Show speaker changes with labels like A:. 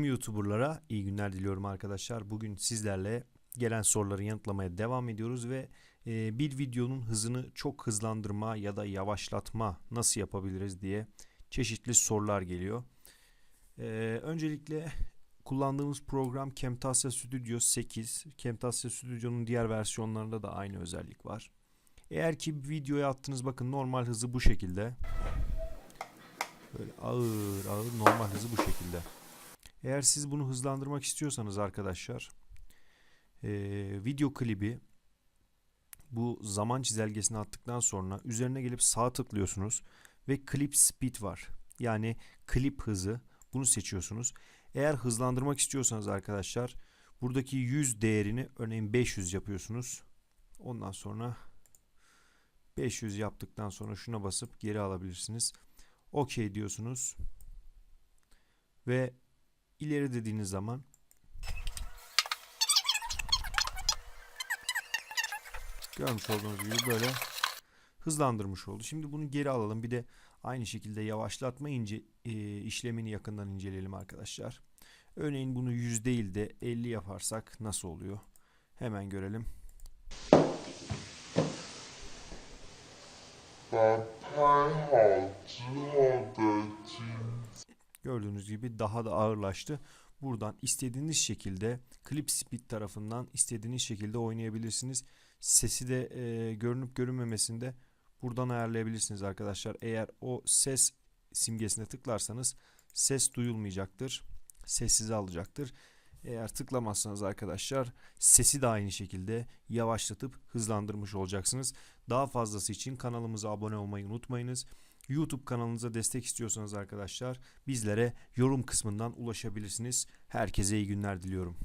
A: YouTuber'lara iyi günler diliyorum arkadaşlar. Bugün sizlerle gelen soruları yanıtlamaya devam ediyoruz ve e, bir videonun hızını çok hızlandırma ya da yavaşlatma nasıl yapabiliriz diye çeşitli sorular geliyor. E, öncelikle kullandığımız program Camtasia Studio 8. Camtasia Studio'nun diğer versiyonlarında da aynı özellik var. Eğer ki videoya attınız bakın normal hızı bu şekilde. Böyle ağır ağır normal hızı bu şekilde. Eğer siz bunu hızlandırmak istiyorsanız arkadaşlar eee, video klibi bu zaman çizelgesine attıktan sonra üzerine gelip sağ tıklıyorsunuz ve clip speed var. Yani klip hızı bunu seçiyorsunuz. Eğer hızlandırmak istiyorsanız arkadaşlar buradaki 100 değerini örneğin 500 yapıyorsunuz. Ondan sonra 500 yaptıktan sonra şuna basıp geri alabilirsiniz. OK diyorsunuz. Ve ileri dediğiniz zaman görmüş olduğunuz gibi böyle hızlandırmış oldu. Şimdi bunu geri alalım. Bir de aynı şekilde yavaşlatma ince, e, işlemini yakından inceleyelim arkadaşlar. Örneğin bunu 100 değil de 50 yaparsak nasıl oluyor? Hemen görelim.
B: 把拍好之后的金
A: Gördüğünüz gibi daha da ağırlaştı. Buradan istediğiniz şekilde Clip Speed tarafından istediğiniz şekilde oynayabilirsiniz. Sesi de e, görünüp görünmemesini de buradan ayarlayabilirsiniz arkadaşlar. Eğer o ses simgesine tıklarsanız ses duyulmayacaktır. Sessize alacaktır. Eğer tıklamazsanız arkadaşlar sesi de aynı şekilde yavaşlatıp hızlandırmış olacaksınız. Daha fazlası için kanalımıza abone olmayı unutmayınız. YouTube kanalınıza destek istiyorsanız arkadaşlar bizlere yorum kısmından ulaşabilirsiniz. Herkese iyi günler diliyorum.